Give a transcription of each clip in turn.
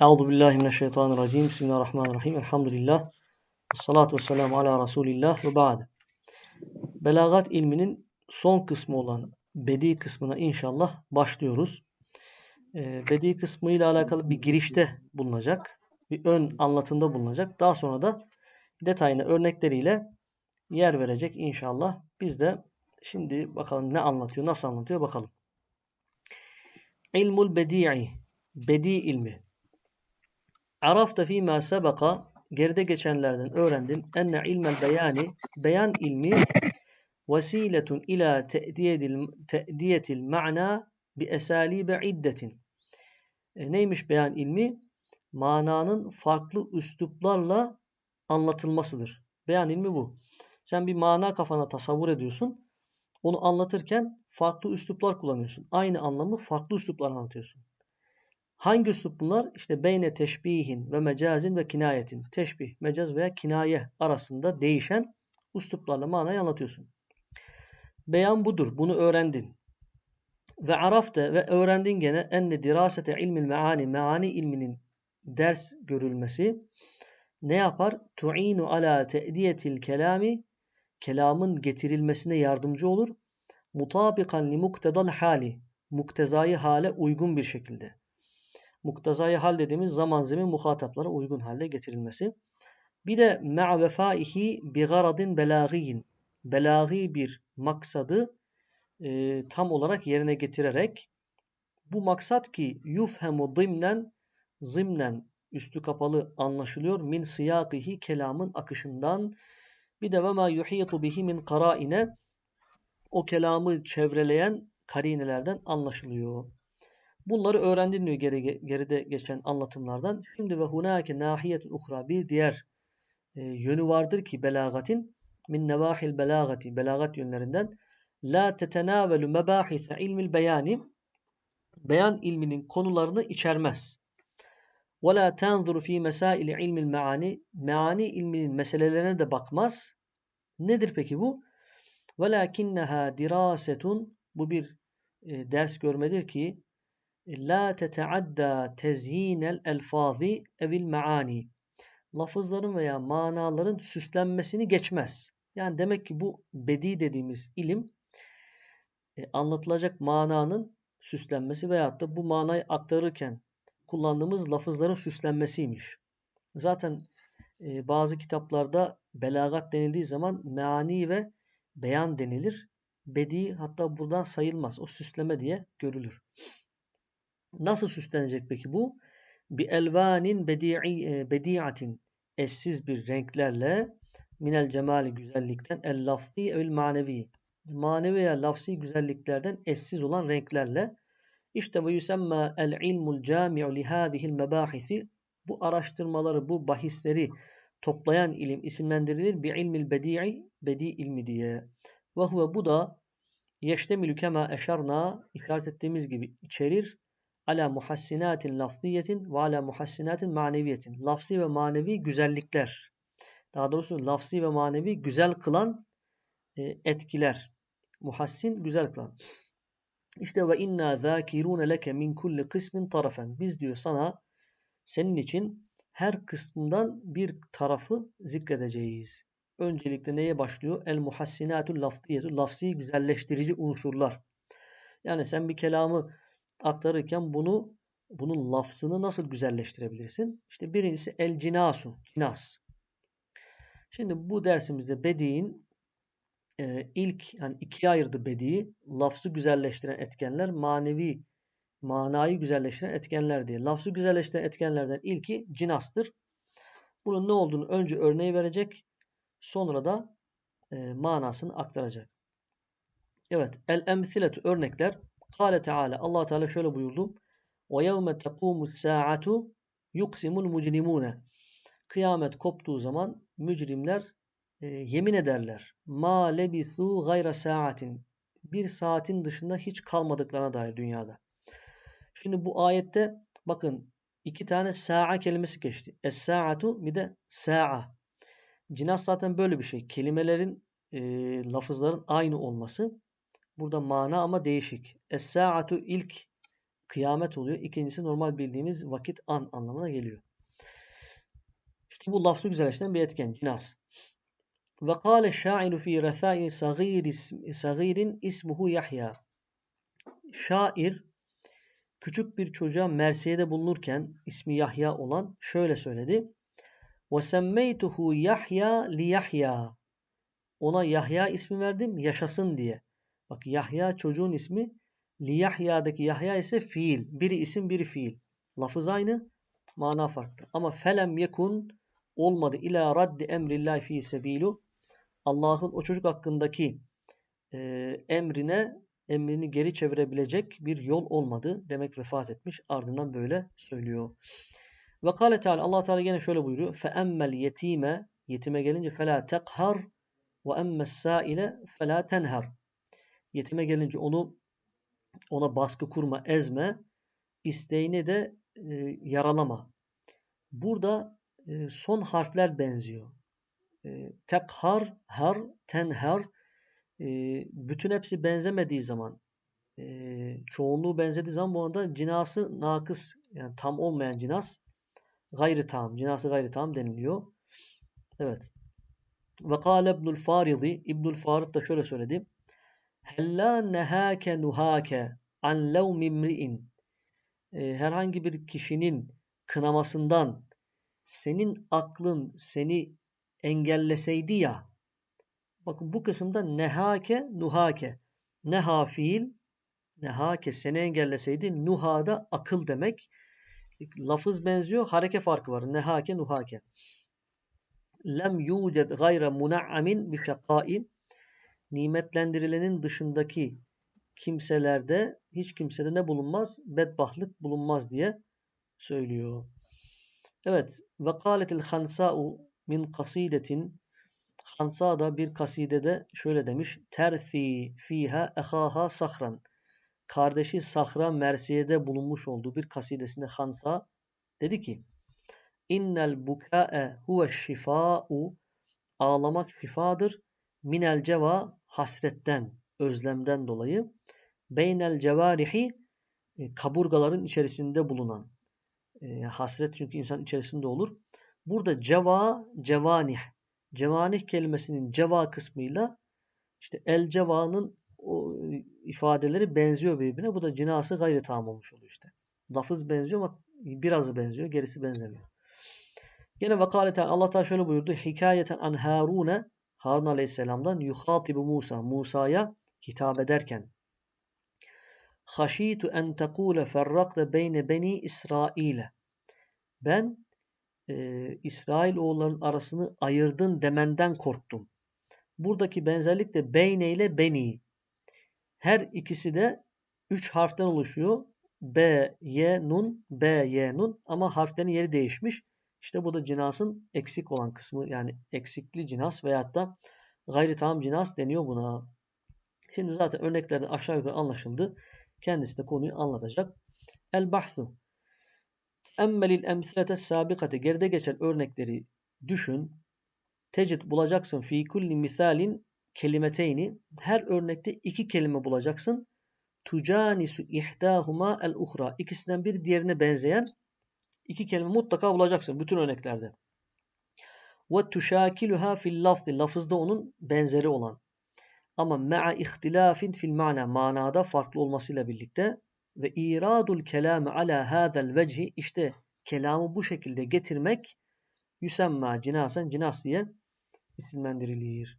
Euzu billahi mineşşeytanirracim. Bismillahirrahmanirrahim. Elhamdülillah. Salatu vesselamu ala Resulillah ve ba'd. Belagat ilminin son kısmı olan bedi kısmına inşallah başlıyoruz. Ee, bedi kısmı ile alakalı bir girişte bulunacak. Bir ön anlatımda bulunacak. Daha sonra da detaylı örnekleriyle yer verecek inşallah. Biz de şimdi bakalım ne anlatıyor, nasıl anlatıyor bakalım. İlmul bedi'i, bedi ilmi. Arafta fîmâ sebeka geride geçenlerden öğrendin enne ilmel beyani beyan ilmi vesiletun ila te'diyetil, te'diyetil ma'na bi esalibe iddetin. E, neymiş beyan ilmi? Mananın farklı üsluplarla anlatılmasıdır. Beyan ilmi bu. Sen bir mana kafana tasavvur ediyorsun. Onu anlatırken farklı üsluplar kullanıyorsun. Aynı anlamı farklı üsluplar anlatıyorsun. Hangi üslup bunlar? İşte beyne teşbihin ve mecazin ve kinayetin. Teşbih, mecaz veya kinaye arasında değişen üsluplarla manayı anlatıyorsun. Beyan budur. Bunu öğrendin. Ve arafte ve öğrendin gene enne dirasete ilmil meani, meani ilminin ders görülmesi ne yapar? Tu'inu ala te'diyetil kelami, kelamın getirilmesine yardımcı olur. Mutabikan li muktedal hali, muktezayı hale uygun bir şekilde muktazayı hal dediğimiz zaman zemin muhataplara uygun halde getirilmesi. Bir de me'a vefaihi bi garadin belâgiyin. Belâgi bir maksadı e, tam olarak yerine getirerek bu maksat ki yufhemu zimnen zimnen üstü kapalı anlaşılıyor min siyakihi kelamın akışından bir de ve ma yuhitu bihi min karaine o kelamı çevreleyen karinelerden anlaşılıyor. Bunları öğrendin diyor geri, geride geçen anlatımlardan. Şimdi ve hunake nahiyetun uhra bir diğer e, yönü vardır ki belagatin min nevahil belagati belagat yönlerinden la tetenavelu mebahise ilmil beyani beyan ilminin konularını içermez. Ve la tenzuru fi mesail ilmil meani meani ilminin meselelerine de bakmaz. Nedir peki bu? Velakinneha dirasetun bu bir e, ders görmedir ki la teteadda tezyinel elfazi evil maani. Lafızların veya manaların süslenmesini geçmez. Yani demek ki bu bedi dediğimiz ilim e, anlatılacak mananın süslenmesi veyahut da bu manayı aktarırken kullandığımız lafızların süslenmesiymiş. Zaten e, bazı kitaplarda belagat denildiği zaman meani ve beyan denilir. Bedi hatta buradan sayılmaz. O süsleme diye görülür. Nasıl süslenecek peki bu? Bi elvanin bedi'i e, bedi'atin eşsiz bir renklerle minel cemali güzellikten el lafzi el manevi. Manevi veya lafzi güzelliklerden eşsiz olan renklerle. İşte bu yusemma el ilmul cami'u li hadihil mebahisi bu araştırmaları bu bahisleri toplayan ilim isimlendirilir. Bi ilmil bedi'i bedi ilmi diye. Ve huve bu da yeştemilü kema eşarna işaret ettiğimiz gibi içerir ala muhassinatin lafziyetin ve ala muhassinatin maneviyetin. Lafzi ve manevi güzellikler. Daha doğrusu lafzi ve manevi güzel kılan e, etkiler. Muhassin güzel kılan. İşte ve inna zâkirûne leke min kulli kısmin tarafen. Biz diyor sana senin için her kısmından bir tarafı zikredeceğiz. Öncelikle neye başlıyor? El muhassinatul lafziyetu. Lafzi güzelleştirici unsurlar. Yani sen bir kelamı aktarırken bunu bunun lafzını nasıl güzelleştirebilirsin? İşte birincisi el cinasu, cinas. Şimdi bu dersimizde bediğin e, ilk yani ikiye ayırdı bediği lafzı güzelleştiren etkenler manevi manayı güzelleştiren etkenler diye. Lafzı güzelleştiren etkenlerden ilki cinastır. Bunun ne olduğunu önce örneği verecek. Sonra da e, manasını aktaracak. Evet. El emsiletu örnekler Kale Teala Allah Teala şöyle buyurdu. Ve yevme tekumus saatu yuksimul mujrimune. Kıyamet koptuğu zaman mücrimler e, yemin ederler. Ma lebisu gayra saatin. Bir saatin dışında hiç kalmadıklarına dair dünyada. Şimdi bu ayette bakın iki tane sa'a kelimesi geçti. Es saatu bir de sa'a. Cinas zaten böyle bir şey. Kelimelerin, e, lafızların aynı olması. Burada mana ama değişik. Es-sa'atu ilk kıyamet oluyor. İkincisi normal bildiğimiz vakit an anlamına geliyor. İşte bu lafzı güzelleştiren bir etken. Cinas. Ve kâle şairu fî resâil sagîrin ismuhu Yahya. Şair küçük bir çocuğa mersiyede bulunurken ismi Yahya olan şöyle söyledi. وَسَمَّيْتُهُ Yahya li Yahya. Ona Yahya ismi verdim yaşasın diye. Bak Yahya çocuğun ismi. Li Yahya'daki Yahya ise fiil. Biri isim biri fiil. Lafız aynı. Mana farklı. Ama felem yekun olmadı. İla raddi emrillahi fi sebilu. Allah'ın o çocuk hakkındaki e, emrine emrini geri çevirebilecek bir yol olmadı. Demek vefat etmiş. Ardından böyle söylüyor. Ve kâle Teala Allah Teala yine şöyle buyuruyor. Fe emmel yetime yetime gelince felâ tekhar ve emmes sâile felâ tenher. Yetime gelince onu ona baskı kurma, ezme, isteğini de e, yaralama. Burada e, son harfler benziyor. E, tekhar, har, tenher e, bütün hepsi benzemediği zaman e, çoğunluğu benzediği zaman bu anda cinası nakıs yani tam olmayan cinas gayri tam, cinası gayri tam deniliyor. Evet. Ve kâle İbnül Faridi, İbnül Farid da şöyle söyledi. Hella nehâke nuhâke an levmi mri'in. Ee, herhangi bir kişinin kınamasından senin aklın seni engelleseydi ya. Bakın bu kısımda nehake nuhake. Neha fiil, nehake seni engelleseydi nuhada akıl demek. Lafız benziyor, hareke farkı var. Nehake nuhake. Lem yuced gayre muna'amin bi şakâin. Nimetlendirilenin dışındaki kimselerde hiç kimsede ne bulunmaz? Bedbahtlık bulunmaz diye söylüyor. Evet. Ve kâletil hansâ'u min kasidetin Hansa da bir kasidede şöyle demiş. Terfi fiha ehaha sahran. Kardeşi Sahra Mersiye'de bulunmuş olduğu bir kasidesinde Hansa dedi ki İnnel bukâe huve şifâ'u Ağlamak şifadır. Minel ceva hasretten, özlemden dolayı. Beynel cevarihi e, kaburgaların içerisinde bulunan. E, hasret çünkü insan içerisinde olur. Burada ceva, cevanih Cevanih kelimesinin ceva kısmıyla işte el cevanın o ifadeleri benziyor birbirine. Bu da cinası gayri tam olmuş oluyor işte. Lafız benziyor ama birazı benziyor. Gerisi benzemiyor. Gene vakaleten Allah Teala şöyle buyurdu. Hikayeten an Harun'e Harun Aleyhisselam'dan yuhatibu Musa. Musa'ya hitap ederken Haşitu en tekule ferrakte beyne beni İsrail'e. Ben e, İsrail oğulların arasını ayırdın demenden korktum. Buradaki benzerlik de beyne ile beni. Her ikisi de üç harften oluşuyor. B, Y, Nun, B, Y, Nun ama harflerin yeri değişmiş. İşte bu da cinasın eksik olan kısmı yani eksikli cinas veyahut da gayri tam cinas deniyor buna. Şimdi zaten örneklerden aşağı yukarı anlaşıldı. Kendisi de konuyu anlatacak. El bahsu Emmelil emsilete sabikati geride geçen örnekleri düşün. Tecid bulacaksın fi kulli misalin kelimeteyni. Her örnekte iki kelime bulacaksın. Tucanisu ihdahuma el uhra. İkisinden bir diğerine benzeyen iki kelime mutlaka bulacaksın bütün örneklerde. Ve tuşakiluha fil lafzi. Lafızda onun benzeri olan. Ama ma'a ihtilafin fil mana. Manada farklı olmasıyla birlikte ve iradul kelamı ala hadal vecihi işte kelamı bu şekilde getirmek yüsemma cinasen cinas diye isimlendirilir.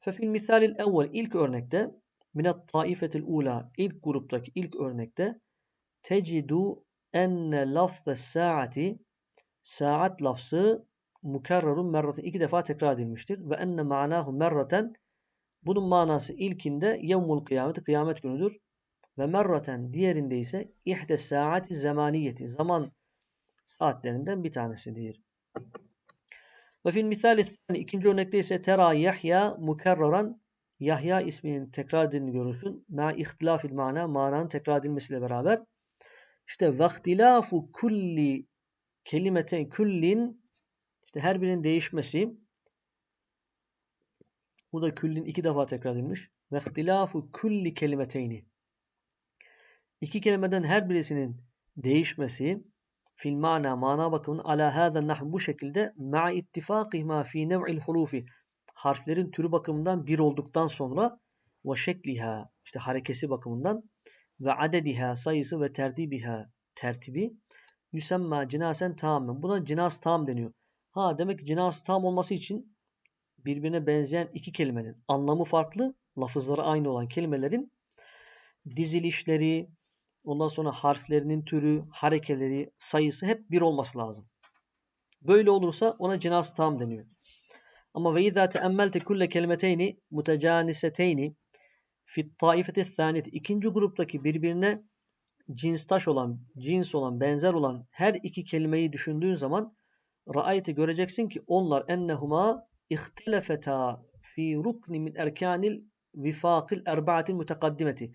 Fefil misalil evvel ilk örnekte minat taifetil ula ilk gruptaki ilk örnekte tecidu enne lafze saati saat lafzı mukarrarun merraten iki defa tekrar edilmiştir ve enne manahu merraten bunun manası ilkinde yevmul kıyameti kıyamet günüdür ve merraten diğerinde ise ihde saati zamaniyeti zaman saatlerinden bir tanesidir. Ve fil misali ikinci örnekte ise tera Yahya mukerraran Yahya isminin tekrar edildiğini görürsün. Ma ihtilafil mana mananın tekrar edilmesiyle beraber işte vaktilafu kulli kelimeten kullin işte her birinin değişmesi burada küllin iki defa tekrar edilmiş. Ve ihtilafu kulli kelimeteyni iki kelimeden her birisinin değişmesi fil mana mana bakımından ala hâzen nah bu şekilde ma ittifâkihma fi nev'il hurufi harflerin türü bakımından bir olduktan sonra ve şekliha işte harekesi bakımından ve adediha sayısı ve tertibiha tertibi yüsemma cinasen tamamen. Buna cinas tam deniyor. Ha demek ki cinas tam olması için birbirine benzeyen iki kelimenin anlamı farklı, lafızları aynı olan kelimelerin dizilişleri, ondan sonra harflerinin türü, harekeleri, sayısı hep bir olması lazım. Böyle olursa ona cinas tam deniyor. Ama ve izâ teemmelte kulle kelimeteyni mutecaniseteyni fit taifeti thâniyeti ikinci gruptaki birbirine cinstaş olan, cins olan, benzer olan her iki kelimeyi düşündüğün zaman ra'ayeti göreceksin ki onlar ennehuma ihtilefeta fi rukni min erkanil vifakil erba'atil mutekaddimeti.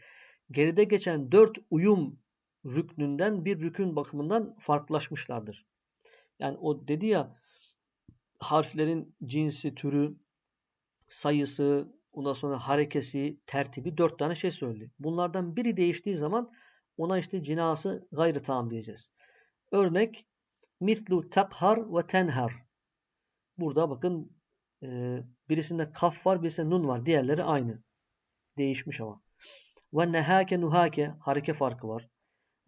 Geride geçen dört uyum rüknünden bir rükün bakımından farklılaşmışlardır. Yani o dedi ya harflerin cinsi, türü, sayısı, ondan sonra harekesi, tertibi dört tane şey söyledi. Bunlardan biri değiştiği zaman ona işte cinası gayrı tam diyeceğiz. Örnek mitlu takhar ve tenhar. Burada bakın e, birisinde kaf var, birisinde nun var. Diğerleri aynı. Değişmiş ama. Ve nehake nuhake hareke farkı var.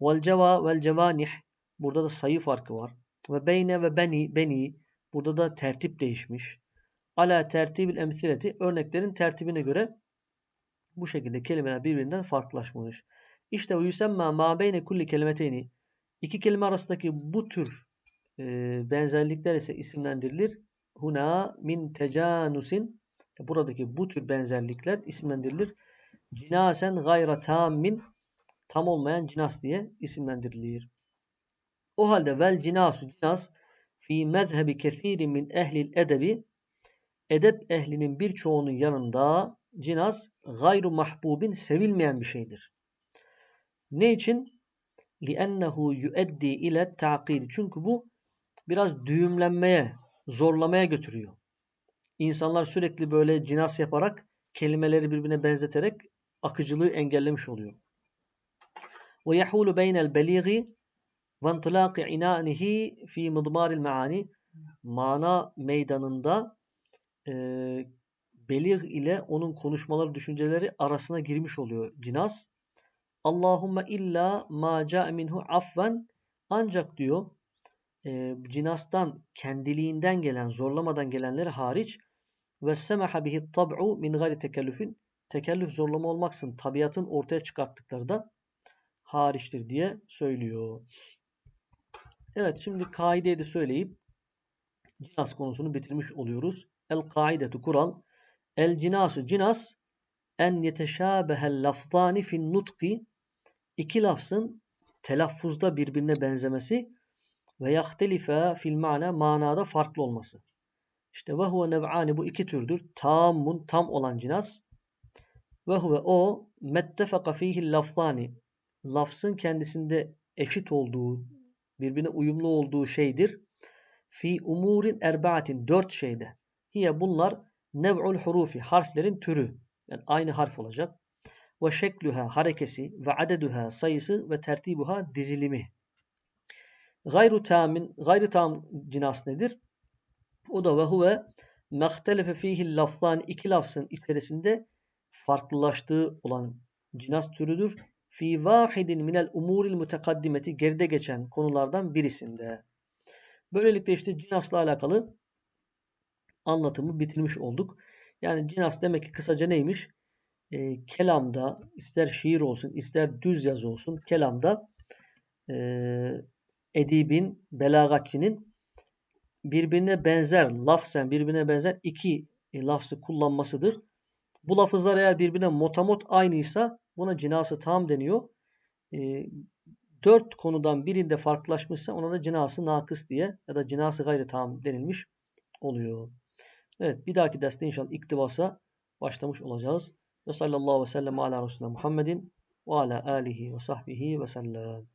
Vel ceva vel cevanih burada da sayı farkı var. Ve beyne ve beni beni burada da tertip değişmiş. Ala tertibil emsileti örneklerin tertibine göre bu şekilde kelimeler birbirinden farklılaşmış. İşte o yüsemma ma beyne kulli kelimeteyni iki kelime arasındaki bu tür e, benzerlikler ise isimlendirilir. Huna min tecanusin buradaki bu tür benzerlikler isimlendirilir. Cinasen gayra tammin tam olmayan cinas diye isimlendirilir. O halde vel cinasu cinas fi mezhebi kesirin min ehlil edebi edep ehlinin birçoğunun yanında cinas gayru mahbubin sevilmeyen bir şeydir. Ne için? لِأَنَّهُ يُؤَدِّي ile التَّعْقِيدِ Çünkü bu biraz düğümlenmeye, zorlamaya götürüyor. İnsanlar sürekli böyle cinas yaparak, kelimeleri birbirine benzeterek akıcılığı engellemiş oluyor. وَيَحُولُ بَيْنَ الْبَلِيغِ وَانْطِلَاقِ عِنَانِهِ ف۪ي مِضْمَارِ الْمَعَانِ Mana meydanında e, belir ile onun konuşmaları, düşünceleri arasına girmiş oluyor cinas. Allahümme illa ma ca'e minhu afven ancak diyor e, cinastan kendiliğinden gelen, zorlamadan gelenleri hariç ve semaha bihi tab'u min gayri tekellüfün tekellüf zorlama olmaksın tabiatın ortaya çıkarttıkları da hariçtir diye söylüyor. Evet şimdi kaideyi de söyleyip cinas konusunu bitirmiş oluyoruz. El kaidetu kural el cinasu cinas en yeteşâbehel lafzani fin nutki iki lafzın telaffuzda birbirine benzemesi ve yahtelife fil mana manada farklı olması. İşte ve huve nev'ani bu iki türdür. Tamun tam olan cinas ve huve o mettefaka fihi lafzani lafzın kendisinde eşit olduğu birbirine uyumlu olduğu şeydir. Fi umurin erbaatin dört şeyde. Hiye bunlar nev'ul hurufi harflerin türü. Yani aynı harf olacak ve şeklüha harekesi ve adeduha sayısı ve tertibuha dizilimi. Gayru tamin, gayri tam cinas nedir? O da ve huve mehtelefe fihi lafzan iki lafzın içerisinde farklılaştığı olan cinas türüdür. Fi vahidin minel umuril mutekaddimeti geride geçen konulardan birisinde. Böylelikle işte cinasla alakalı anlatımı bitirmiş olduk. Yani cinas demek ki kısaca neymiş? e, kelamda ister şiir olsun ister düz yazı olsun kelamda e, edibin, belagatçinin birbirine benzer, lafzen birbirine benzer iki e, lafzı kullanmasıdır. Bu lafızlar eğer birbirine motamot aynıysa buna cinası tam deniyor. E, dört konudan birinde farklılaşmışsa ona da cinası nakıs diye ya da cinası gayri tam denilmiş oluyor. Evet bir dahaki derste inşallah iktibasa başlamış olacağız. Ve sallallahu ve sellem ala Resulüne Muhammedin ve ala alihi ve sahbihi ve sellem.